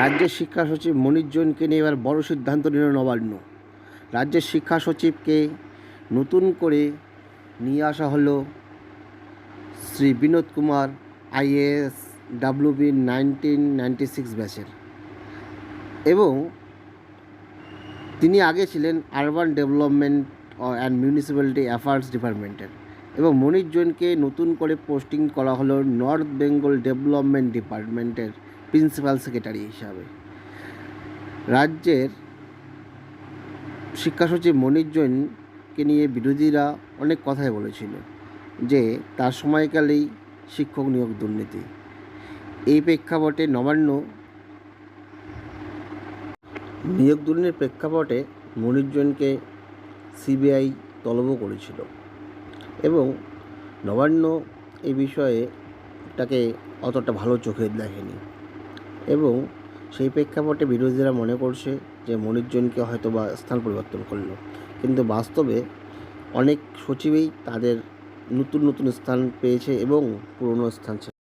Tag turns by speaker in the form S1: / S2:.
S1: রাজ্যের শিক্ষা সচিব মনির জৈনকে নিয়ে এবার বড় সিদ্ধান্ত নিল নবান্ন। রাজ্যের শিক্ষা সচিবকে নতুন করে নিয়ে আসা হলো Shri Binod Kumar I A S W B nineteen ninety six ব্যাচের। এবং তিনি আগে ছিলেন urban development and municipality affairs ডিপার্টমেন্টের। এবং মনির জৈনকে নতুন করে পোস্টিং করা হলো নর্থ বেঙ্গল ডেভেলপমেন্ট ডিপার্টমেন্টের। প্রিন্সিপাল সেক্রেটারি হিসাবে। রাজ্যের শিক্ষা সচিব মনির জৈনকে নিয়ে বিরোধীরা অনেক কথাই বলেছিল যে, তার সময়কালেই শিক্ষক নিয়োগ দুর্নীতি। এই প্রেক্ষাপটে নবান্ন নিয়োগ দুর্নীতির প্রেক্ষাপটে মনির জৈনকে সিবিআই তলবও করেছিল এবং নবান্ন এই বিষয়ে তাকে অতটা ভালো চোখে দেখেনি। এবং সেই প্রেক্ষাপটে বিরোধীরা মনে করছে যে মনিরজনকে হয়তো বা স্থান পরিবর্তন করল। কিন্তু বাস্তবে অনেক সচিবেই তাদের নতুন নতুন স্থান পেয়েছে এবং পুরনো স্থান